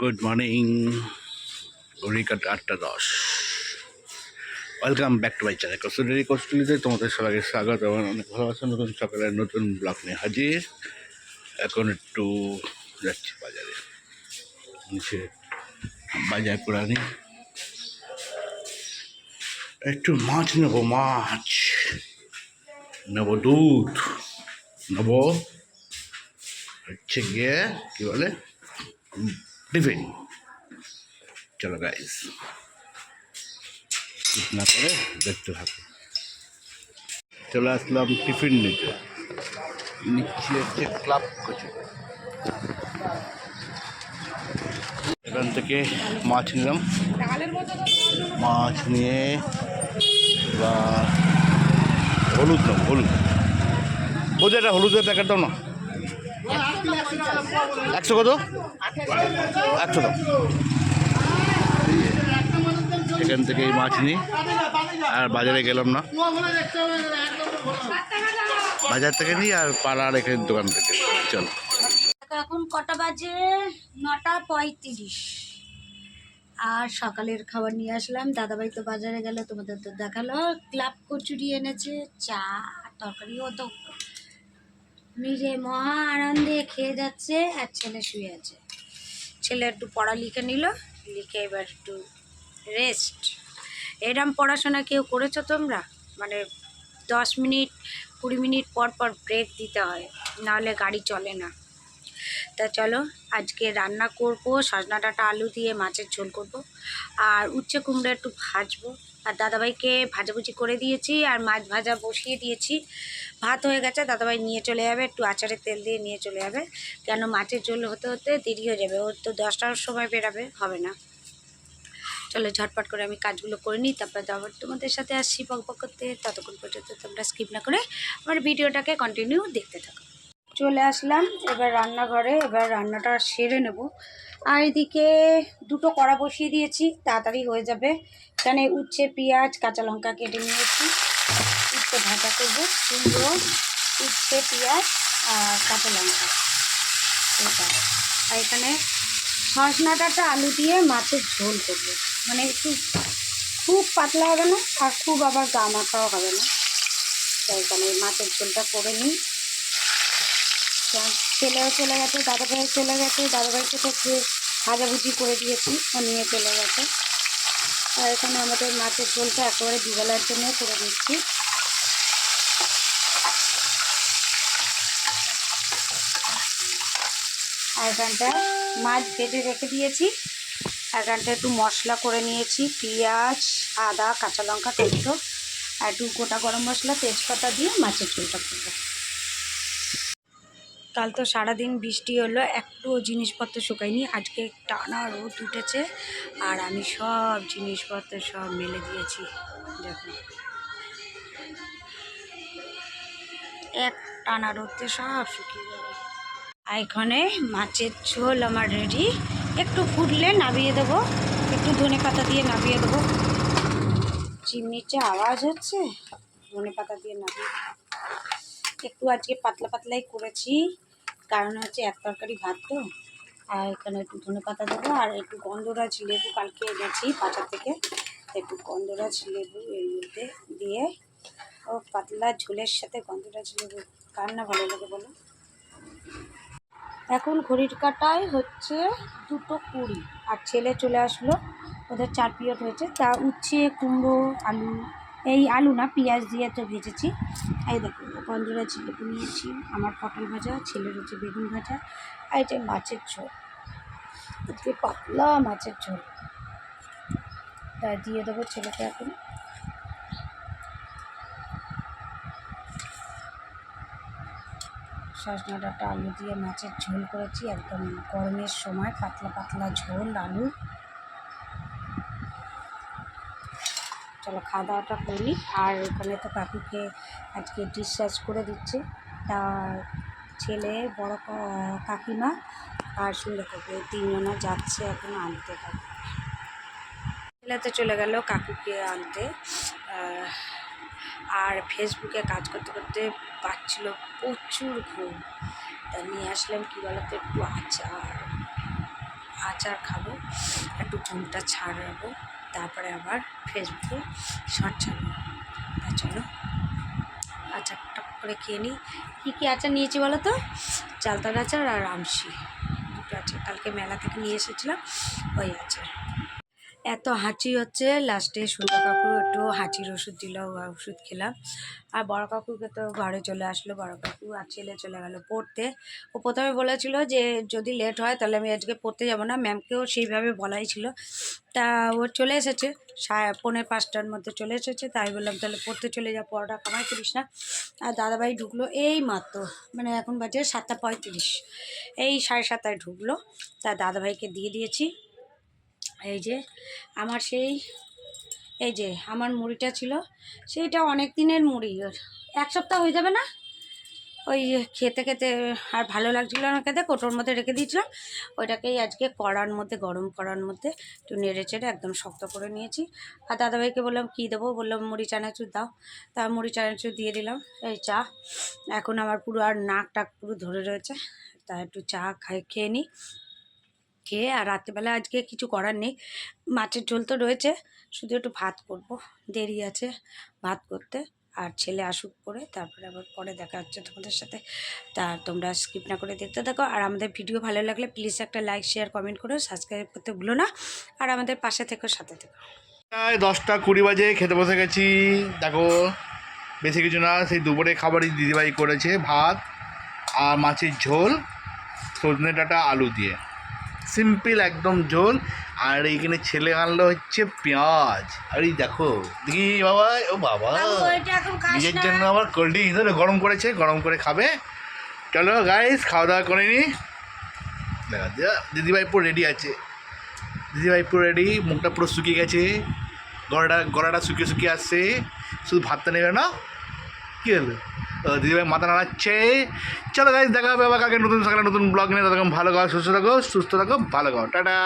Good morning, ঘড়িকাট আটটা দশ। Welcome back to my channel Kasturi কস্তুলিতে তোমাদের সবাইকে স্বাগত এবং অনেক ভালোবাসা, নতুন সকালের নতুন ব্লগ নিয়ে হাজির। এখন একটু যাচ্ছি বাজারে। নিচে বাজার পুরানি। একটু মাছ নেব মাছ। নেব দুধ। নেব। হচ্ছে গিয়ে, কী বলে? টিফিন চলো গাইস না করে দেখতে থাকো চলে আসলাম টিফিন নিতে নিচ্ছি হচ্ছে ক্লাব কচু এখান থেকে মাছ নিলাম মাছ নিয়ে বা হলুদ নাম হলুদ। বোঝা এটা হলুদের প্যাকেট দাও না। একশো কত? একশো এখান থেকে এই মাছ নিই। আর বাজারে গেলাম না। বাজার থেকে নিই আর পাড়ার এখানে দোকান থেকে। চলো। এখন কটা বাজে? নটা পঁয়ত্রিশ। আর সকালের খাবার নিয়ে আসলাম। দাদাভাই তো বাজারে গেল, তোমাদের তো দেখাল। ক্লাব কচুরি এনেছে, চা তরকারিও তো নিজে মহা আনন্দে খেয়ে যাচ্ছে, আর ছেলে শুয়ে আছে। ছেলে একটু পড়া লিখে নিল, লিখে এবার একটু রেস্ট এরম পড়াশোনা কেউ করেছ তোমরা? মানে দশ মিনিট, কুড়ি মিনিট পর পর ব্রেক দিতে হয়, নাহলে গাড়ি চলে না। তা চলো, আজকে রান্না করব, সজনা ডাঁটা আলু দিয়ে মাছের ঝোল করব, আর উচ্ছে কুমড়ো একটু ভাজবো। আর দাদাভাইকে ভাজাভুজি করে দিয়েছি, আর মাছ ভাজা বসিয়ে দিয়েছি। ভাত হয়ে গেছে, দাদাভাই নিয়ে চলে যাবে, একটু আচারের তেল দিয়ে নিয়ে চলে যাবে। কেন মাছের ঝোল হতে হতে দেরি হয়ে যাবে, ওর তো দশটার সময় বেরাবে, হবে না। চলো ঝটপট করে আমি কাজগুলো করে নিই, তারপর আবার তোমাদের সাথে আসছি বক বক করতে। ততক্ষণ পর্যন্ত তোমরা স্কিপ না করে আমার ভিডিওটাকে কন্টিনিউ দেখতে থাকো। চলে আসলাম, এবার রান্নাঘরে, এবার রান্নাটা সেরে নেব। আর এদিকে দুটো কড়া বসিয়ে দিয়েছি, তাড়াতাড়ি হয়ে যাবে। এখানে উচ্ছে, পেঁয়াজ, কাঁচা লঙ্কা কেটে নিয়েছি। উচ্ছে ভাজা করব, কুমড়ো, উচ্ছে, পেঁয়াজ আর কাঁচা লঙ্কা। এটা আর এখানে ডাঁটা আলু দিয়ে মাছের ঝোল করব। মানে একটু খুব পাতলা হবে না আর খুব আবার গা মাখাও হবে না। তাই এখানে মাছের ঝোলটা করে নিই। ছেলেও চলে গেছে দাদাভাই চলে গেছে দাদাভাইকে তো ভাজাভুজি করে দিয়েছি, ও নিয়ে চলে গেছে। আর এখানে আমাদের মাছের ঝোলটা একেবারে দুবেলার জন্য করে দিচ্ছি। আর এখানটা মাছ ভেজে রেখে দিয়েছি। এখানটা একটু মশলা করে নিয়েছি, পেঁয়াজ, আদা, কাঁচা লঙ্কা, টমেটো, আর একটু গোটা গরম মশলা, তেজপাতা দিয়ে মাছের ঝোলটা করব। কাল তো সারাদিন বৃষ্টি হলো, একটুও জিনিসপত্র শুকায়নি। আজকে টানা রোদ উঠেছে আর আমি সব জিনিসপত্র সব মেলে দিয়েছি। দেখুন এক টানা রোদে সব শুকিয়ে যাবে আর এখানে মাছের ঝোল আমার রেডি। একটু ফুটলে নামিয়ে দেবো। একটু ধনে পাতা দিয়ে নামিয়ে দেবো। চিমনির যে আওয়াজ হচ্ছে, ধনে পাতা দিয়ে নামিয়ে দেবো। একটু আজকে পাতলা পাতলাই করেছি। কারণ হচ্ছে এক তরকারি ভাত তো। আর এখানে একটু ধনে পাতা দেবো আর একটু গন্ধরাজ লেবু কালকে এনেছি বাজার থেকে। একটু গন্ধরাজ লেবু এর মধ্যে দিয়ে ও পাতলা ঝোলের সাথে গন্ধরাজ লেবু। কার না ভালো লাগে বলো? এখন ঘড়ির কাটায় হচ্ছে দুটো কুড়ি। আর ছেলে চলে আসলো। ওদের চার পিরিয়ড হয়েছে। তা উচ্ছে, কুমড়ো, আলু, এই আলু না, পেঁয়াজ দিয়ে তো ভেজেছি। এই দেখো। গন্ধরা জিলেপি নিয়েছি, আমার পটল ভাজা, ছেলের হচ্ছে বেগুন ভাজা, আর এটা মাছের ঝোল। আজকে পাতলা মাছের ঝোল। তা দিয়ে দেবো ছেলেকে এখন। সজনা ডাঁটা, আলু দিয়ে মাছের ঝোল করেছি, একদম গরমের সময় পাতলা পাতলা ঝোল, আলু। চলো খাওয়া দাওয়াটা করি আর ওখানে তো কাকুকে আজকে ডিসচার্জ করে দিচ্ছে। তার ছেলে, বড় কাকিমা আর সুন্দর কাকু তিনজনা যাচ্ছে এখন আনতে। কাকু ছেলে তো চলে গেল কাকুকে আনতে। আর ফেসবুকে কাজ করতে করতে পাচ্ছিল প্রচুর ঘুম। তা নিয়ে আসলাম কী বলতো, একটু আচার আচার খাব, একটু ঘুমটা ছাড়াবো। তারপরে আবার ফেসবুকে শর্ট ছাড়বো। তা চলো। আচারটা করে খেয়ে নিই। কী কী আচার নিয়েছি বলো তো? চালতার আচার আর আমশি। দুটো আচার। কালকে মেলা থেকে নিয়ে এসেছিলাম। ওই আচার। এত হাঁচি হচ্ছে লাস্টে সুন্দর কাকু একটু হাঁচির ওষুধ দিল, ওষুধ খেলাম। আর বড় কাকুকে তো ঘরে চলে আসলো, বড় কাকু আর ছেলে চলে গেল পড়তে। ও প্রথমে বলেছিল যে যদি লেট হয় তাহলে আমি আজকে পড়তে যাব না। ম্যামকেও সেইভাবে বলাই ছিল। তা ও চলে এসেছে পৌনে পাঁচটার মধ্যে চলে এসেছে। তাই বললাম, তাহলে পড়তে চলে যা পড়াটা কামাই করিস না। আর দাদাভাই ঢুকলো এই মাত্র মানে এখন বাজে সাতটা পঁয়ত্রিশ। এই সাড়ে সাতটায় ঢুকলো। তা দাদাভাইকে দিয়ে দিয়েছি। এই যে আমার সেই, এই যে আমার মুড়িটা ছিল, সেইটা অনেক দিনের মুড়ি। এক সপ্তাহ হয়ে যাবে না? ওই খেতে খেতে আর ভালো লাগছিল না খেতে, কোটোর মধ্যে রেখে দিয়েছিলাম। ওইটাকেই আজকে কড়ার মধ্যে, গরম করার মধ্যে একটু নেড়ে চেড়ে একদম শক্ত করে নিয়েছি। আর দাদাভাইকে বললাম, কী দেবো? বললাম, মুড়ি চানাচুর দাও। তা মুড়ি চানাচুর দিয়ে দিলাম, এই চা। এখন আমার পুরো আর নাক টাক পুরো ধরে রয়েছে, তা একটু চা খাই, খেয়ে নিই। খেয়ে আর রাত্রিবেলা আজকে কিছু করার নেই। মাছের ঝোল তো রয়েছে, শুধু একটু ভাত করব। দেরি আছে ভাত করতে। আর ছেলে আসুক পরে, তারপরে আবার পরে দেখা হচ্ছে তোমাদের সাথে। তা তোমরা স্কিপ না করে দেখতে থাকো। আর আমাদের ভিডিও ভালো লাগলে প্লিজ একটা লাইক শেয়ার কমেন্ট করো। সাবস্ক্রাইব করতে ভুলো না। আর আমাদের পাশে থেকো, সাথে থেকো। প্রায় দশটা কুড়ি বাজে, খেতে বসে গেছি। দেখো, বেশি কিছু না, সেই দুপুরে খাবারই দিদিভাই করেছে, ভাত আর মাছের ঝোল, সজনে ডাঁটা, আলু দিয়ে। সিম্পল একদম ঝোল আর এইখানে ছেলে আনলো হচ্ছে পেঁয়াজ। আর এই দেখো দেখি বাবা ও বাবা। নিজের জন্য আবার কোল্ড ড্রিঙ্ক ধরে গরম করেছে গরম করে খাবে। চলো গাইস খাওয়া দাওয়া করে নি। দেখা দিদিভাই পুরো রেডি আছে। দিদিভাই পুরো রেডি মুখটা পুরো শুকিয়ে গেছে। গলাটা গলাটা শুকিয়ে শুকিয়ে আসছে। শুধু ভাতটা নেবে না। কী হলো? দিদিভাই মাথা নাড়াচ্ছে। চলো গাইজ দেখা হবে আবার কাকে নতুন সকালে নতুন ব্লগ নিয়ে। তখন ভালো খাও সুস্থ থাকো সুস্থ থাকো, ভালো খাও টাটা।